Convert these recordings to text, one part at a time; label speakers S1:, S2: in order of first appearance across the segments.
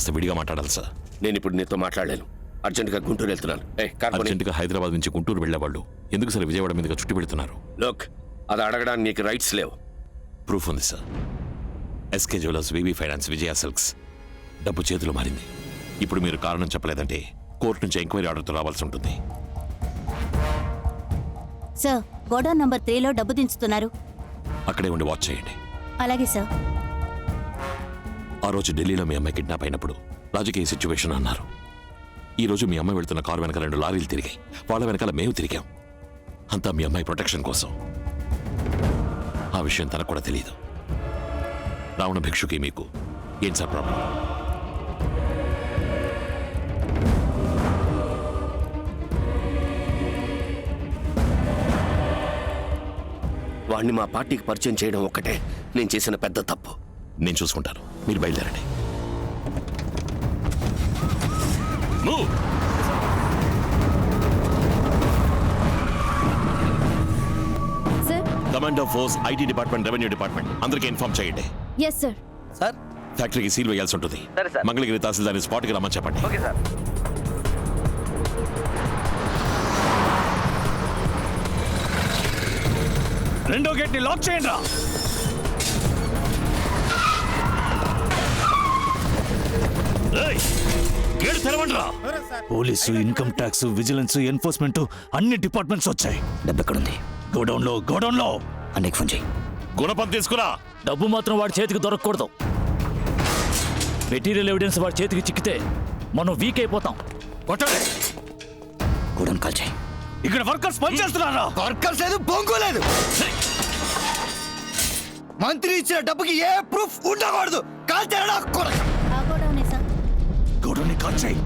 S1: కాస్త విడిగా మాట్లాడాలి సార్.
S2: నేను ఇప్పుడు నీతో మాట్లాడలేను. అర్జెంటుగా గుంటూరు వెళ్తున్నాను. ఏ కార్పొరేట్
S1: అర్జెంటుగా హైదరాబాద్ నుంచి గుంటూరు వెళ్ళేవాళ్ళు. ఎందుకు సార్ విజయవాడ మీదుగా చుట్టి పెడుతున్నారు?
S2: లోక్ అది అడగడానికి నీకు రైట్స్ లేవు.
S1: ప్రూఫ్ ఉంది sir. S K jewellers V V finance Vijaya silks డబ్బు చేతులు మారింది. ఇప్పుడు మీరు కారణం చెప్పలేదంటే కోర్టు నుంచి ఎంక్వైరీ ఆర్డర్తో రావాల్సి ఉంటుంది.
S3: సార్ గోడౌన్ నంబర్ త్రీలో డబ్బు దించుతున్నారు.
S1: అక్కడే ఉండి వాచ్ చేయండి.
S3: అలాగే సార్.
S1: ఆ రోజు ఢిల్లీలో మీ అమ్మాయి కిడ్నాప్ అయినప్పుడు రాజకీయ సిచ్యువేషన్ అన్నారు. ఈ రోజు మీ అమ్మాయి వెళ్తున్న కారు వెనక రెండు లారీలు తిరిగాయి. వాళ్ళ వెనకాల మేము తిరిగాం. అంతా మీ అమ్మాయి ప్రొటెక్షన్ కోసం. ఆ విషయం తనకు కూడా తెలియదు రావణ భిక్షుకి మీకు ఏం సార్ ప్రాబ్లం
S2: వాణ్ణి మా పార్టీకి పరిచయం చేయడం ఒక్కటే. నేను చేసిన పెద్ద తప్పు.
S1: నేను చూసుకుంటాను. మీరు బయలుదేరండి. Command of force IT department revenue department అందరికీ ఇన్ఫార్మ్ చేయండి.
S3: ఎస్ సార్
S4: సార్
S1: ఫ్యాక్టరీకి సీల్ వేయాల్సి ఉంటుంది.
S4: సరే, సార్.
S1: మంగళగిరి తహసీల్దార్ స్పాట్కి రమ్మని చెప్పండి.
S4: ఓకే సార్
S5: రెండో గేట్ని లాక్ చేయండి రా.
S1: Gate
S5: police income tax vigilance enforcement అన్ని డిపార్ట్మెంట్స్ వచ్చాయి.
S4: డబ్బు ఎక్కడుంది
S5: గోడౌన్లో గోడౌన్లో
S4: అన్నయ్య ఫోన్ చేయి
S1: గుణపం తీసుకురా.
S6: డబ్బు మాత్రం వాడి చేతికి దొరకకూడదు. మెటీరియల్ ఎవిడెన్స్ వాడి చేతికి చిక్కితే మనం వీక్ అయిపోతాం.
S5: కొట్టండి.
S4: గూడెం కాల్ చేయి
S5: ఇక్కడ వర్కర్స్ పనిచేస్తున్నారా?
S7: వర్కర్స్ లేదు బొంగు లేదు మంత్రి ఇచ్చిన డబ్బుకి ఏ ప్రూఫ్ ఉండకూడదు. కాల్ చేయడా కొరక.
S3: గోడౌనే
S5: గోడౌన్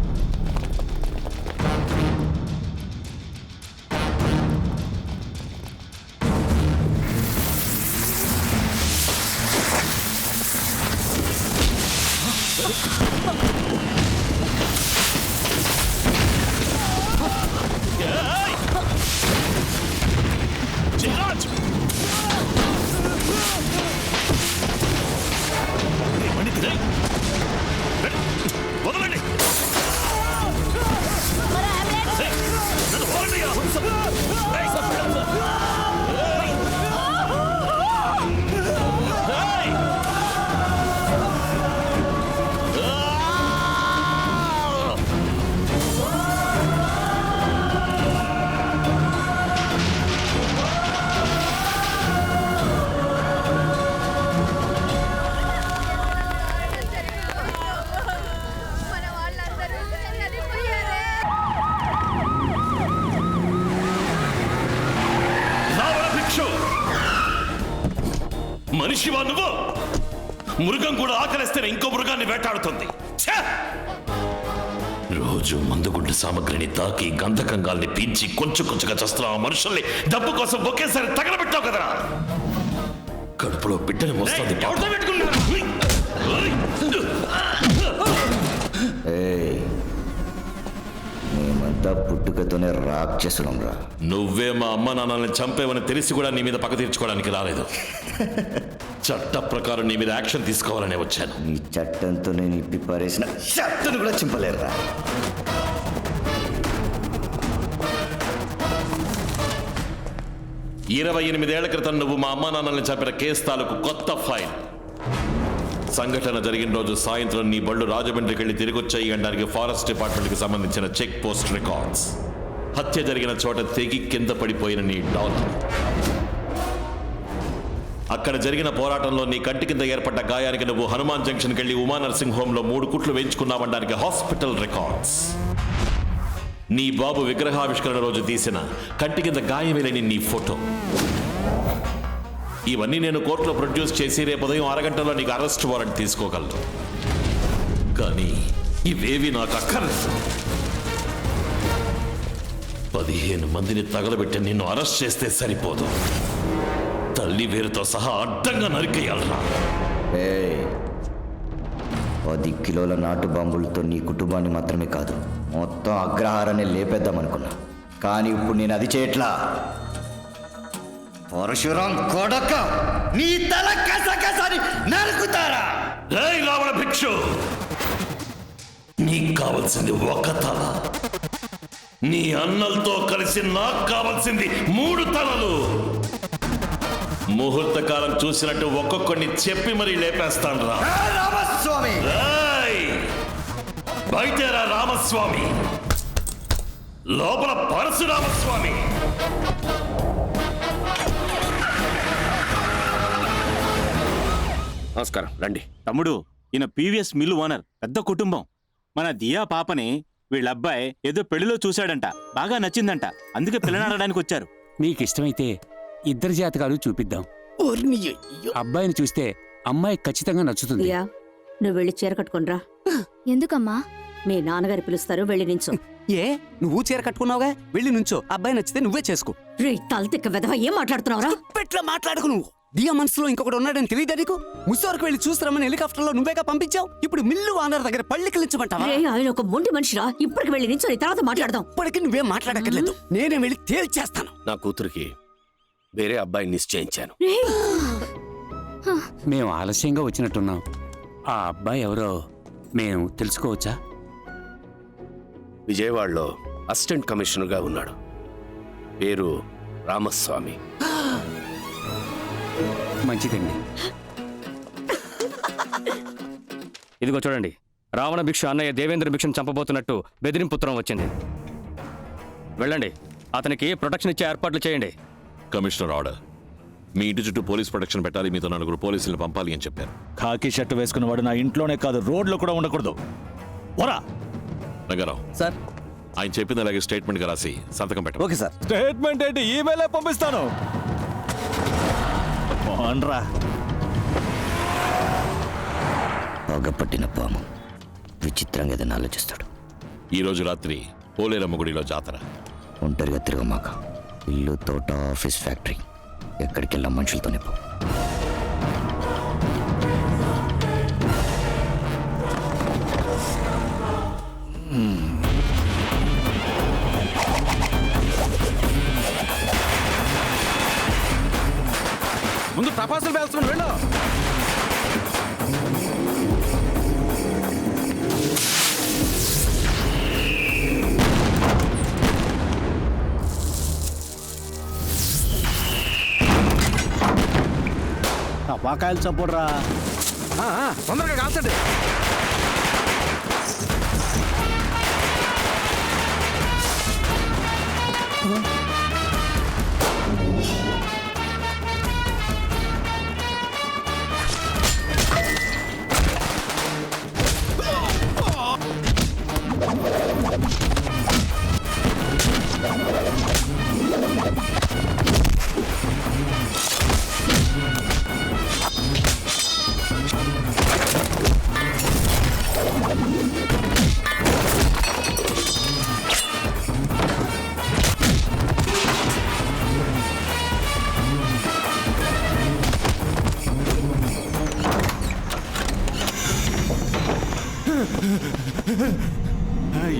S1: మృగం కూడా ఆకలిస్తేనే ఇంకో మృగాన్ని వేటాడుతుంది! రోజు మందుగుండు సామగ్రిని తాకి గంధకంగాల్ని పీల్చి కొంచెం కొంచెంగా చస్తున్న ఆ మనుషుల్ని డబ్బు కోసం ఒకేసారి తగలబెట్టావు కదరా. కడుపులో బిడ్డని మోస్తుంది
S7: మేమంతా పుట్టుకతోనే రాక్షసులం రా.
S1: నువ్వే మా అమ్మ నాన్నల్ని చంపేవని తెలిసి కూడా నీ మీద పగ తీర్చుకోవడానికి రాలేదు. చట్ట ప్రకారం నీ మీద యాక్షన్ తీసుకోవాలనే వచ్చాను.
S7: నీ చట్టంతో నేను ఇప్పి పారేసిన షర్టును కూడా చింపలేరురా.
S1: ఇరవై ఎనిమిదేళ్ళ క్రితం నువ్వు మా అమ్మా నాన్నల్ని చంపిన కేసు తాలూకు కొత్త ఫైల్. సంఘటన జరిగిన రోజు సాయంత్రం నీ బళ్ళు రాజమండ్రికి వెళ్ళి తిరిగి వచ్చాయి అనడానికి ఫారెస్ట్ డిపార్ట్మెంట్కి సంబంధించిన చెక్ పోస్ట్ రికార్డ్స్. హత్య జరిగిన చోట తెగి కింద పడిపోయిన నీ డాలర్ అక్కడ జరిగిన పోరాటంలో నీ కంటి కింద ఏర్పడ్డ గాయానికి నువ్వు హనుమాన్ జంక్షన్కి వెళ్ళి ఉమా నర్సింగ్ హోంలో మూడు కుట్లు వేయించుకున్నావనడానికి హాస్పిటల్ రికార్డ్స్. నీ బాబు విగ్రహావిష్కరణ రోజు తీసిన కంటి కింద గాయమేలేని నీ ఫోటో. ఇవన్నీ నేను కోర్టులో ప్రొడ్యూస్ చేసి రేపు ఉదయం అరగంటలో నీకు అరెస్ట్ వారెంట్ తీసుకోగలను. కానీ ఇవేవి నాకు అక్కర్లేదు. పదిహేను మందిని తగలబెట్టి నిన్ను అరెస్ట్ చేస్తే సరిపోదు. తల్లి వేరుతో సహా అడ్డంగా నరికేయాలరా.
S7: పది కిలోల నాటు బాంబులతో నీ కుటుంబాన్ని మాత్రమే కాదు మొత్తం అగ్రహారాన్ని లేపేద్దాం అనుకున్నా కానీ ఇప్పుడు నేను అది చేయట్లా. పరశురాం కొడక నీ తల కసకసని నరుకుతారా?
S1: రేయ్ రావణ భిక్షు! నీకు కావాల్సింది ఒక తల. నీ అన్నలతో కలిసి నాకు కావాల్సింది మూడు తలలు. ముహూర్త కాలం చూసినట్టు ఒక్కొక్కడిని చెప్పి మరీ లేపేస్తాను రా
S7: రామస్వామి!
S1: బయటేరా రామస్వామి! లోపల పరశురామస్వామి
S2: నమస్కారం రండి.
S8: తమ్ముడు ఈయన పీవీఎస్ మిల్లు ఓనర్ పెద్ద కుటుంబం. మన దియా పాపని వీళ్ళ అబ్బాయి ఏదో పెళ్ళిలో చూశాడంట బాగా నచ్చిందంట. అందుకే పిల్లనాడడానికి వచ్చారు.
S9: మీకు ఇష్టమైతే ఇద్దరి జాతకాలు చూపిద్దాం. అబ్బాయిని చూస్తే అమ్మాయి ఖచ్చితంగా నచ్చుతుంది.
S10: నువ్వు వెళ్ళి చీర కట్టుకునిరా.
S3: ఎందుకమ్మా?
S10: మీ నాన్నగారు పిలుస్తారు వెళ్ళి నించో.
S9: ఏ నువ్వు చీర కట్టుకున్నావుగా? వెళ్ళి నుంచో. అబ్బాయి నచ్చితే నువ్వే చేసుకో.
S10: రే తలతిక్క వెధవ ఏం మాట్లాడుతున్నావురా?
S9: పెట్లా మాట్లాడుకు నువ్వు. దియా మనసులో ఇంకొకటి ఉన్నాడని తెలియదా నీకు? ముసోరకు వెళ్ళి చూస్తారమని హెలికాప్టర్లో నువ్వేగా పంపించావు? ఇప్పుడు మిల్లు ఆనర్ దగ్గర పళ్ళికిలించమంటావా
S10: రే ఆయన ఒక మొండి మనిషిరా. ఇప్పటికి వెళ్ళి నించో తర్వాత మాట్లాడదాం.
S9: ఇప్పటికి నువ్వేం మాట్లాడక్కర్లేదు. నేనే వెళ్ళి తేల్చేస్తాను.
S2: నా కూతురికి వేరే అబ్బాయిని నిశ్చయించాను.
S9: మేము ఆలస్యంగా వచ్చినట్టున్నాం. ఆ అబ్బాయి ఎవరో మేము తెలుసుకోవచ్చా?
S2: విజయవాడలో అసిస్టెంట్ కమిషనర్గా ఉన్నాడు. పేరు రామస్వామి.
S9: మంచిదండి.
S6: ఇదిగో చూడండి. రావణ భిక్ష అన్నయ్య దేవేంద్ర భిక్షను చంపబోతున్నట్టు బెదిరింపు ఉత్తరం వచ్చింది. వెళ్ళండి. అతనికి ప్రొటెక్షన్ ఇచ్చే ఏర్పాట్లు చేయండి.
S1: Commissioner order. మీ ఇంటి చుట్టూ పోలీస్ ప్రొటెక్షన్ పెట్టాలి మీతో నలుగురు పోలీసులను పంపాలి అని చెప్పారు
S5: ఖాకీ షర్ట్ వేసుకున్నవాడు నా ఇంట్లోనే కాదు రోడ్లో కూడా ఉండకూడదు.
S1: రంగారావు.
S9: సార్.
S1: ఆయన చెప్పిన అలాగే స్టేట్మెంట్గా రాసి సంతకం పెట్టండి
S9: ఓకే సార్.
S5: స్టేట్మెంట్ ఏంటి? ఈమెయిలే పంపిస్తాను. పోన్రా.
S7: పగపట్టిన పాము విచిత్రంగా ఏదైనా ఆలోచిస్తాడు.
S1: ఈ రోజు రాత్రి పోలేరమ్మ గుడిలో జాతర.
S7: ఒంటరిగా తిరగమాక ఇల్లు తోట ఆఫీస్ ఫ్యాక్టరీ. ఎక్కడికి వెళ్ళాం మనుషులతో నిప్పు
S9: టపాకాయలు చప్పుడురా
S8: తొందరగా కాల్చండి.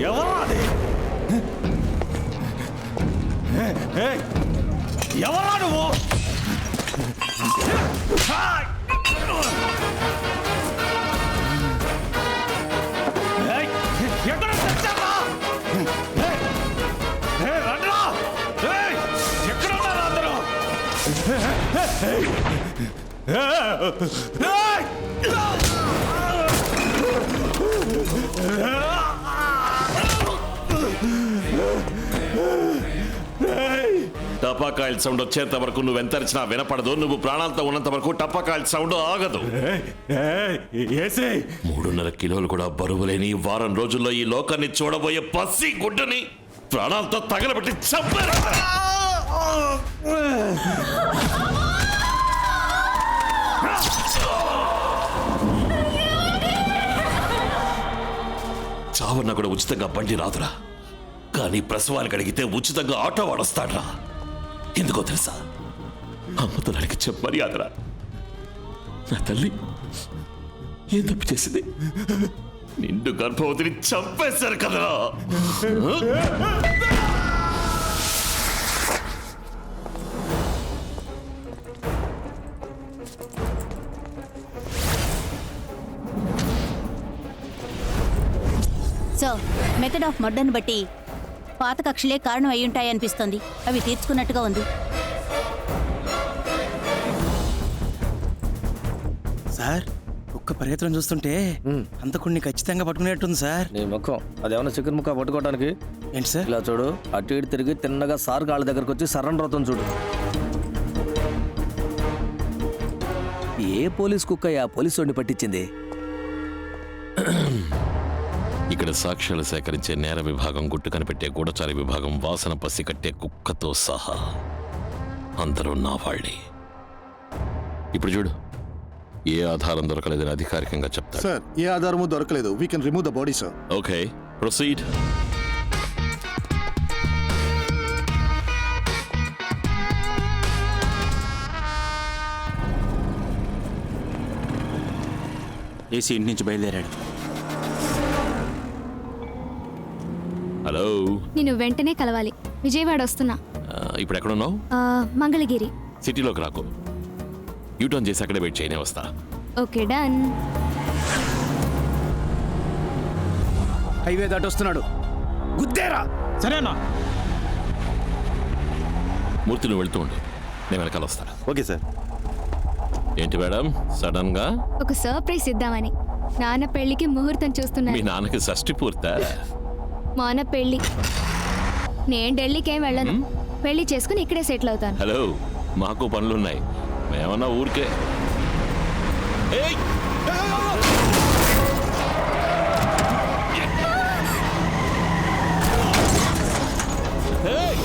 S5: ఎవరా అది ఎవరా నువ్వు ఎక్కడ తెచ్చావా? ఏయ్, ఎక్కడ ఉన్నారు అందరూ?
S1: టపాకాయల సౌండ్ వచ్చేంత వరకు నువ్వు ఎంతరిచినా వినపడదు. నువ్వు ప్రాణాలతో ఉన్నంత వరకు టపాకాయల సౌండ్ ఆగదు. మూడున్నర కిలోలు కూడా బరువులేని ఈ వారం రోజుల్లో ఈ లోకాన్ని చూడబోయే పసి గుడ్డని ప్రాణాలతో తగలబెట్టి చంపారు. చావన్న కూడా ఉచితంగా బండి రాదురా. కానీ ప్రసవానికి అడిగితే ఉచితంగా ఆటో వాడొస్తాడ్రా. ఎందుకో తెలుసా? అమ్మతో అడిగి మర్యాదరా. నా తల్లి ఏం తప్పు చేసింది? నిండు గర్భవతిని చంపేశారు కదరా.
S3: సో మెథడ్ ఆఫ్ మర్డర్ని బట్టి పాత కక్షలే కారణం అయి ఉంటాయనిపిస్తోంది అవి తీర్చుకున్నట్టుగా ఉంది.
S9: సార్ ఒక్క ప్రయత్నం చూస్తుంటే అంతకుడిని ఖచ్చితంగా పట్టుకునేట్టుంది సార్.
S11: నీ ముఖం అదేమన్నా చికెన్ ముక్క పట్టుకోవడానికి
S9: ఏంటి సార్?
S11: ఇలా చూడు అటు ఇటు తిరిగి తిన్నగా సార్ కాళ్ళ దగ్గరకు వచ్చి సరెండర్ అవుతుంది చూడు. ఏ పోలీస్ కుక్క ఆ పోలీసు వాడిని పట్టించింది?
S1: సాక్ష్యాలు సేకరించే నేర విభాగం గుట్టు కనిపెట్టే గూఢచారి విభాగం వాసన పసి కట్టే కుక్కతో సహా అందరూ నా వాళ్ళే. ఇప్పుడు చూడు ఏ ఆధారం దొరకలేదని అధికారికంగా చెప్తాడు.
S12: సార్ ఏ ఆధారము దొరకలేదు. We can remove the body sir
S1: okay proceed
S8: AC ఇంటి నుంచి బయలుదేరాడు.
S3: నేను వెంటనే కలవాలి. విజయవాడ వస్తున్నా.
S1: ఆ, ఇప్పుడు ఎక్కడున్నావు
S3: మంగళగిరి.
S1: సిటీలోకి రాకు. యూటర్న్ చేసి అక్కడే వెయిట్ చేయనే వస్తా.
S3: Okay done.
S9: హైవే దాటొస్తున్నాడు గుద్దేరా!
S5: సరేనా?
S1: మూర్తి నువ్వు వెళ్తూ ఉండు. నేను వెనకాల వస్తా.
S2: Okay sir.
S1: ఏంటి మేడం? సడన్గా
S3: ఒక సర్ప్రైజ్ ఇద్దామని. నాన్న పెళ్ళికి ముహూర్తం
S1: మీ
S3: చూస్తున్నారు
S1: నాన్నకి షష్టి పూర్తా?
S3: మాన పెళ్ళి నేను ఢిల్లీకి ఏం వెళ్ళను పెళ్ళి చేసుకుని ఇక్కడే సెటిల్ అవుతాను
S1: హలో మాకు పనులున్నాయి మేమన్నా ఊరికే! ఏయ్! ఏయ్!